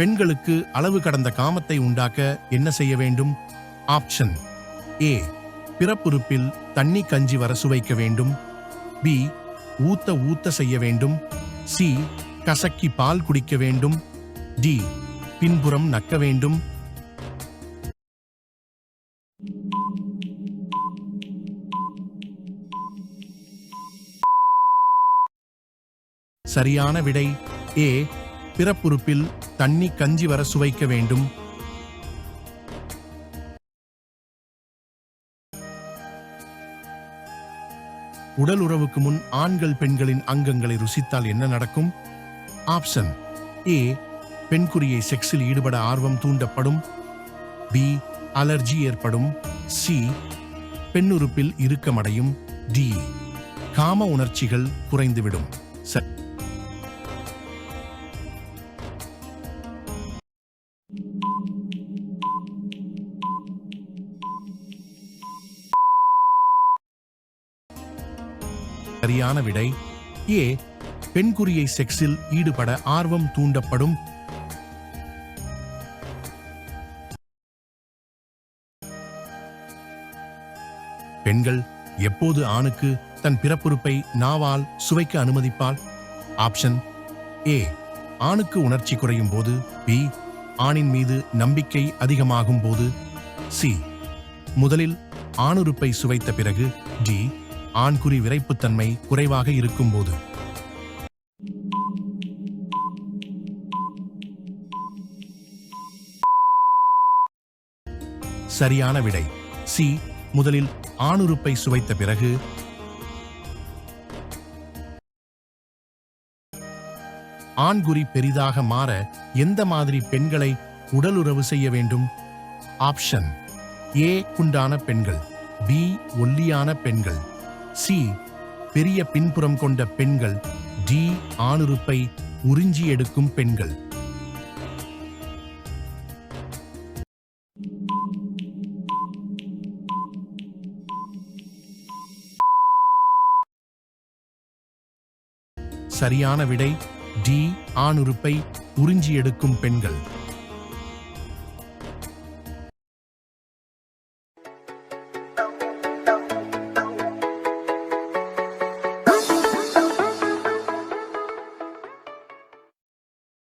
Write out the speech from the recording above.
பெண்களுக்கு அளவு கடந்த காமத்தை உண்டாக்க என்ன செய்ய வேண்டும்? Option A. பிறப்புறுப்பில் தண்ணி கஞ்சி வர சுவைக்க வேண்டும். பி. ஊத்த ஊத்த செய்ய வேண்டும். சி. கசக்கி பால் குடிக்க வேண்டும். டி பின்புறம் நக்க வேண்டும். சரியான விடை ஏ. பிறப்புறுப்பில் தண்ணி கஞ்சி வர சுவைக்க வேண்டும். உடல் உறவுக்கு முன் ஆண்கள் பெண்களின் அங்கங்களை ருசித்தால் என்ன நடக்கும்? ஆப்ஷன். ஏ. பெண்குறியை செக்ஸில் ஈடுபட ஆர்வம் தூண்டப்படும். பி. அலர்ஜி ஏற்படும். சி. பெண்ணுறுப்பில் இறுக்கமடையும். டி. காம உணர்ச்சிகள் குறைந்துவிடும். சரி. சரியான விடை. ஏ பெண்குறியை செக்ஸில் ஈடுபட ஆர்வம் தூண்டப்படும். பெண்கள் எப்போது ஆணுக்கு தன் பிறப்புறுப்பை நாவால் சுவைக்க அனுமதிப்பாள்? ஆப்ஷன் ஏ ஆணுக்கு உணர்ச்சி குறையும் போது பி ஆணின் மீது நம்பிக்கை அதிகமாகும் போது சி. முதலில் ஆணுறுப்பை சுவைத்த பிறகு டி. ஆண்குறி விரைப்புத்தன்மை குறைவாக இருக்கும்போது. சரியான விடை சி. முதலில் ஆணுறுப்பை சுவைத்த பிறகு ஆண்குறி பெரிதாக மாற எந்த மாதிரி பெண்களை உடலுறவு செய்ய வேண்டும்? ஆப்ஷன். ஏ குண்டான பெண்கள். பி ஒல்லியான பெண்கள். சி பெரிய பின்புறம் கொண்ட பெண்கள். டி ஆணுறுப்பை உறிஞ்சி எடுக்கும் பெண்கள். சரியான விடை டி ஆணுறுப்பை உறிஞ்சி எடுக்கும் பெண்கள்.